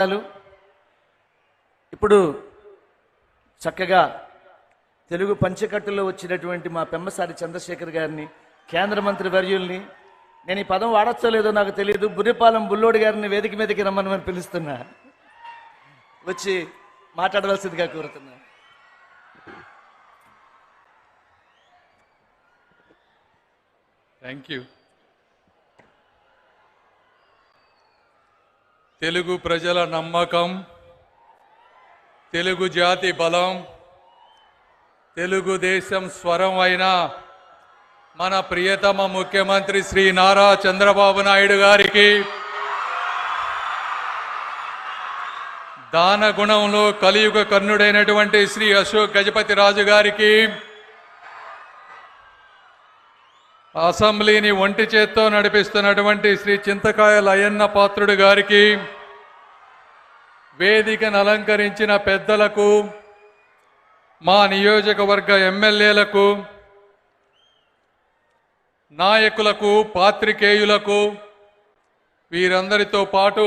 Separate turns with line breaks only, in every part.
ధన్యవాదాలు ఇప్పుడు చక్కగా తెలుగు పంచకట్టులో వచ్చినటువంటి మా పెమ్మసారి చంద్రశేఖర్ గారిని కేంద్ర మంత్రి వర్యుల్ని నేను ఈ పదం వాడచ్చో లేదో నాకు తెలియదు బుర్రిపాలెం బుల్లోడి గారిని వేదిక మీదకి రమ్మని మనం పిలుస్తున్నా. వచ్చి మాట్లాడవలసిందిగా కోరుతున్నా.
థ్యాంక్ యూ తెలుగు ప్రజల నమ్మకం తెలుగు జాతి బలం తెలుగుదేశం స్వరం అయిన మన ప్రియతమ ముఖ్యమంత్రి శ్రీ నారా చంద్రబాబు నాయుడు గారికి దాన గుణంలో కలియుగ కర్ణుడైనటువంటి శ్రీ అశోక్ గజపతి రాజు గారికి అసెంబ్లీని ఒంటి చేత్తో నడిపిస్తున్నటువంటి శ్రీ చింతకాయ లయన్న పాత్రుడు గారికి వేదికను అలంకరించిన పెద్దలకు మా నియోజకవర్గ ఎమ్మెల్యేలకు నాయకులకు పాత్రికేయులకు వీరందరితో పాటు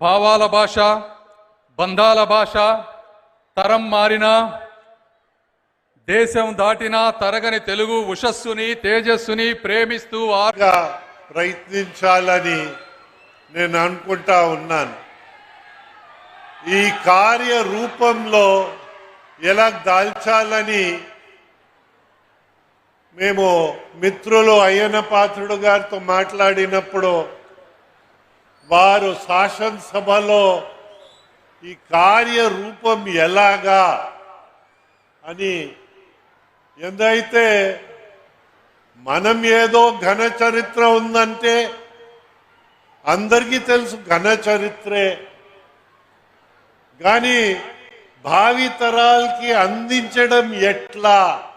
భావాల భాష బంధాల భాష తరం మారినా దేశం దాటినా తరగని తెలుగు ఉషస్సుని తేజస్సుని ప్రేమిస్తూ ఆ
ప్రయత్నించాలని నేను అనుకుంటా ఉన్నాను. ఈ కార్య రూపంలో ఎలా దాల్చాలని మేము మిత్రులు అయ్యన పాత్రుడు గారితో మాట్లాడినప్పుడు వారు శాసనసభలో ఈ కార్యరూపం ఎలాగా అని ఎందైతే మనం ఏదో ఘన చరిత్ర ఉందంటే అందరికీ తెలుసు ఘన చరిత్రే. కానీ భావి తరాలకి అందించడం ఎట్లా?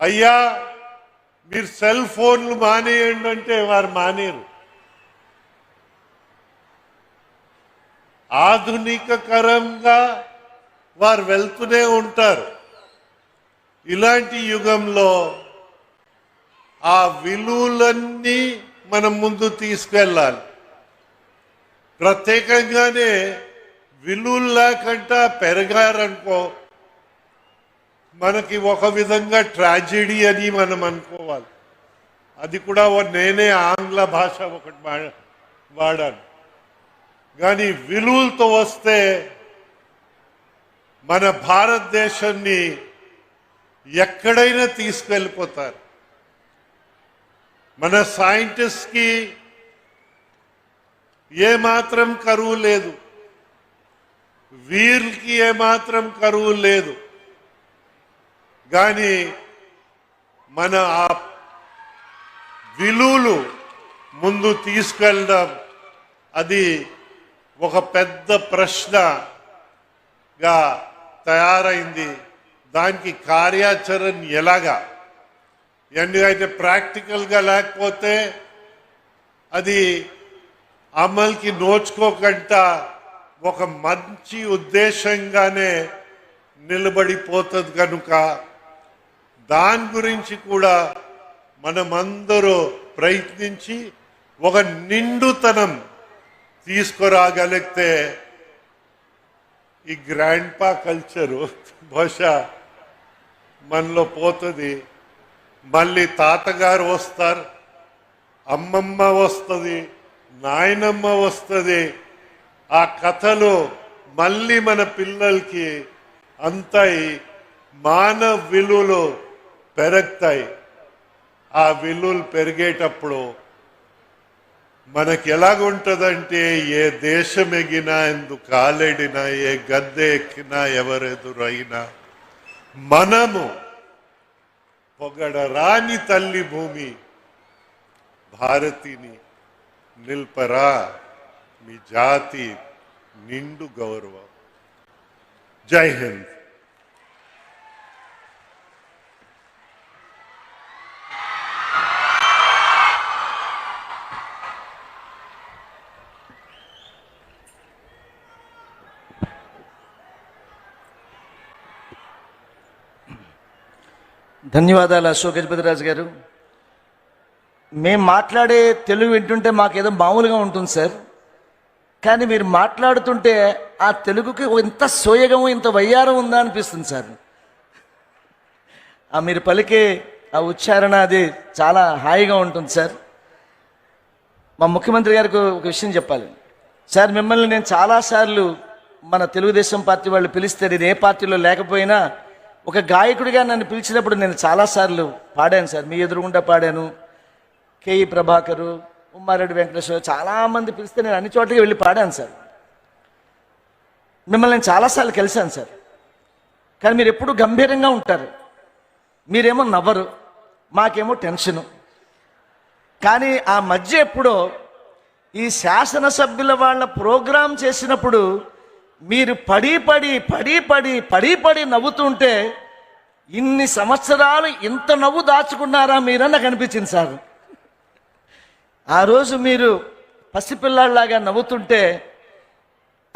అయ్యా మీరు సెల్ ఫోన్లు మానేయండి అంటే వారు మానేరు. ఆధునికకరంగా వారు వెళ్తూనే ఉంటారు. ఇలాంటి యుగంలో ఆ విలువలన్నీ మనం ముందు తీసుకెళ్ళాలి. ప్రత్యేకంగానే విలువలు పెరగారనుకో మనకి ఒక విధంగా ట్రాజెడీ అని మనం అనుకోవాలి. అది కూడా ఓ నేనే ఆంగ్ల భాష ఒకటి మా- వాడాను. కానీ విలువలతో వస్తే మన భారతదేశాన్ని ఎక్కడైనా తీసుకెళ్ళిపోతారు. మన సైంటిస్ట్కి ఏమాత్రం కరువు లేదు. వీళ్ళకి ఏమాత్రం కరువు లేదు. కానీ మన ఆ విలువలు ముందు తీసుకెళ్ళడం అది ఒక పెద్ద ప్రశ్నగా తయారైంది దానికి కార్యాచరణ ఎలాగా? ఎందుకైతే ప్రాక్టికల్గా లేకపోతే అది అమలుకి నోచుకోకుండా ఒక మంచి ఉద్దేశంగానే నిలబడిపోతుంది కనుక దాని గురించి కూడా మనమందరూ ప్రయత్నించి ఒక నిండుతనం తీసుకురాగలిగితే ఈ గ్రాండ్ పా కల్చరు బహుశా మనలో పోతుంది. మళ్ళీ తాతగారు వస్తారు. అమ్మమ్మ వస్తుంది. నాయనమ్మ వస్తుంది. ఆ కథలు మళ్ళీ మన పిల్లలకి అంతాయి మానవ విలువలు పెరుగుతాయి. ఆ విలువలు పెరిగేటప్పుడు మనకి ఎలాగుంటుందంటే ఏ దేశం ఎగినా ఎందుకు కాలేడినా ఏ గద్దె ఎక్కినా ఎవరెదురైనా మనము పొగడరాని తల్లి భూమి భారతిని నిల్పరా. మీ జాతి నిండు గౌరవం. జై హింద్.
ధన్యవాదాలు అశోక్ గజపతిరాజు గారు. మేము మాట్లాడే తెలుగు వింటుంటే మాకేదో మామూలుగా ఉంటుంది సార్. కానీ మీరు మాట్లాడుతుంటే ఆ తెలుగుకి ఇంత సోయగము ఇంత వయ్యారం ఉందా అనిపిస్తుంది సార్. ఆ మీరు పలికే ఆ ఉచ్చారణ అది చాలా హాయిగా ఉంటుంది సార్. మా ముఖ్యమంత్రి గారికి ఒక విషయం చెప్పాలి. సార్ మిమ్మల్ని నేను చాలాసార్లు మన తెలుగుదేశం పార్టీ వాళ్ళు పిలిస్తే నేను ఏ పార్టీలో లేకపోయినా ఒక గాయకుడిగా నన్ను పిలిచినప్పుడు నేను చాలాసార్లు పాడాను సార్. మీ ఎదురుగుండా పాడాను. కేఈ ప్రభాకరు ఉమ్మారెడ్డి వెంకటేశ్వర చాలామంది పిలిస్తే నేను అన్ని చోట్లకి వెళ్ళి పాడాను సార్. మిమ్మల్ని నేను చాలాసార్లు కలిశాను సార్. కానీ మీరు ఎప్పుడూ గంభీరంగా ఉంటారు. మీరేమో నవ్వరు. మాకేమో టెన్షను. కానీ ఆ మధ్య ఎప్పుడో ఈ శాసనసభ్యుల వాళ్ళ ప్రోగ్రాం చేసినప్పుడు మీరు పడి పడి పడి పడి పడి పడి నవ్వుతుంటే ఇన్ని సంవత్సరాలు ఇంత నవ్వు దాచుకున్నారా మీరని నాకు అనిపించింది సార్. ఆ రోజు మీరు పసిపిల్లాడిలాగా నవ్వుతుంటే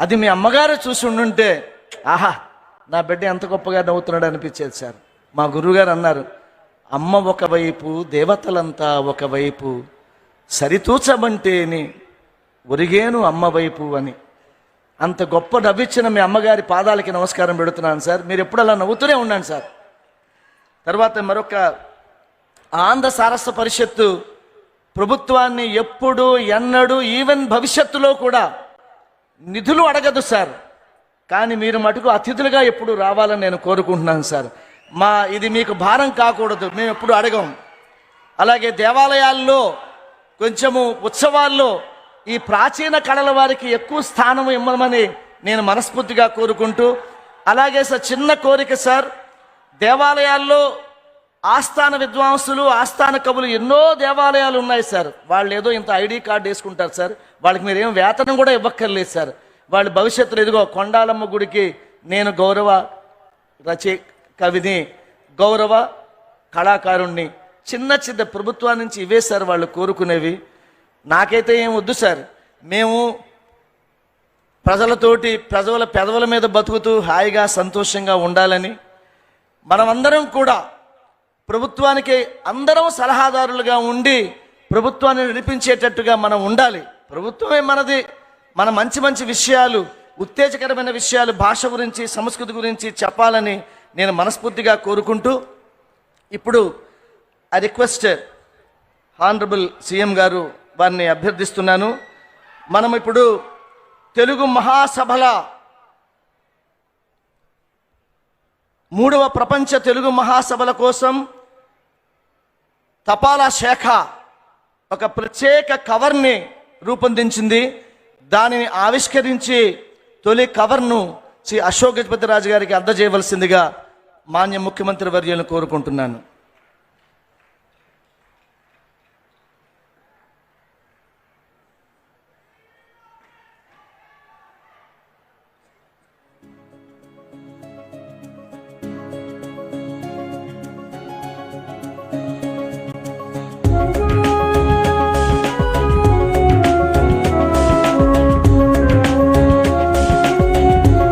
అది మీ అమ్మగారు చూసి ఉండుంటే ఆహా నా బిడ్డ ఎంత గొప్పగా నవ్వుతున్నాడు అనిపించేది సార్. మా గురువుగారు అన్నారు అమ్మ ఒకవైపు దేవతలంతా ఒకవైపు సరితూచమంటేని ఒరిగేను అమ్మ వైపు అని. అంత గొప్ప నవ్విచ్చిన మీ అమ్మగారి పాదాలకి నమస్కారం పెడుతున్నాను సార్. మీరు ఎప్పుడు అలా నవ్వుతూనే ఉన్నాను సార్. తర్వాత మరొక ఆంధ్ర సారస్వ పరిషత్తు ప్రభుత్వాన్ని ఎప్పుడు ఎన్నడూ ఈవెన్ భవిష్యత్తులో కూడా నిధులు అడగదు సార్. కానీ మీరు మటుకు అతిథులుగా ఎప్పుడు రావాలని నేను కోరుకుంటున్నాను సార్. మా ఇది మీకు భారం కాకూడదు. మేము ఎప్పుడు అడగం. అలాగే దేవాలయాల్లో కొంచెము ఉత్సవాల్లో ఈ ప్రాచీన కళల వారికి ఎక్కువ స్థానం ఇవ్వమని నేను మనస్ఫూర్తిగా కోరుకుంటూ అలాగే సార్ చిన్న కోరిక సార్ దేవాలయాల్లో ఆస్థాన విద్వాంసులు ఆస్థాన కవులు ఎన్నో దేవాలయాలు ఉన్నాయి సార్. వాళ్ళు ఏదో ఇంత ఐడి కార్డు వేసుకుంటారు సార్. వాళ్ళకి మీరు ఏం వేతనం కూడా ఇవ్వక్కర్లేదు సార్. వాళ్ళు భవిష్యత్తులో ఎదుగో కొండాలమ్మ గుడికి నేను గౌరవ రచయి కవిని గౌరవ కళాకారుణ్ణి చిన్న చిన్న ప్రభుత్వాన్ని నుంచి ఇవే సార్ వాళ్ళు కోరుకునేవి. నాకైతే ఏం వద్దు సార్. మేము ప్రజలతోటి ప్రజల పెదవుల మీద బతుకుతూ హాయిగా సంతోషంగా ఉండాలని మనమందరం కూడా ప్రభుత్వానికి అందరం సలహాదారులుగా ఉండి ప్రభుత్వాన్ని నడిపించేటట్టుగా మనం ఉండాలి. ప్రభుత్వమే మనది. మన మంచి మంచి విషయాలు ఉత్తేజకరమైన విషయాలు భాష గురించి సంస్కృతి గురించి చెప్పాలని నేను మనస్ఫూర్తిగా కోరుకుంటూ ఇప్పుడు ఐ రిక్వెస్ట్ హానరబుల్ సీఎం గారు వారిని అభ్యర్థిస్తున్నాను. మనం ఇప్పుడు తెలుగు మహాసభల మూడవ ప్రపంచ తెలుగు మహాసభల కోసం తపాలా శాఖ ఒక ప్రత్యేక కవర్ని రూపొందించింది. దానిని ఆవిష్కరించి తొలి కవర్ను శ్రీ అశోక్ గజపతి రాజు గారికి అందజేయవలసిందిగా మాన్య ముఖ్యమంత్రి వర్యులను కోరుకుంటున్నాను.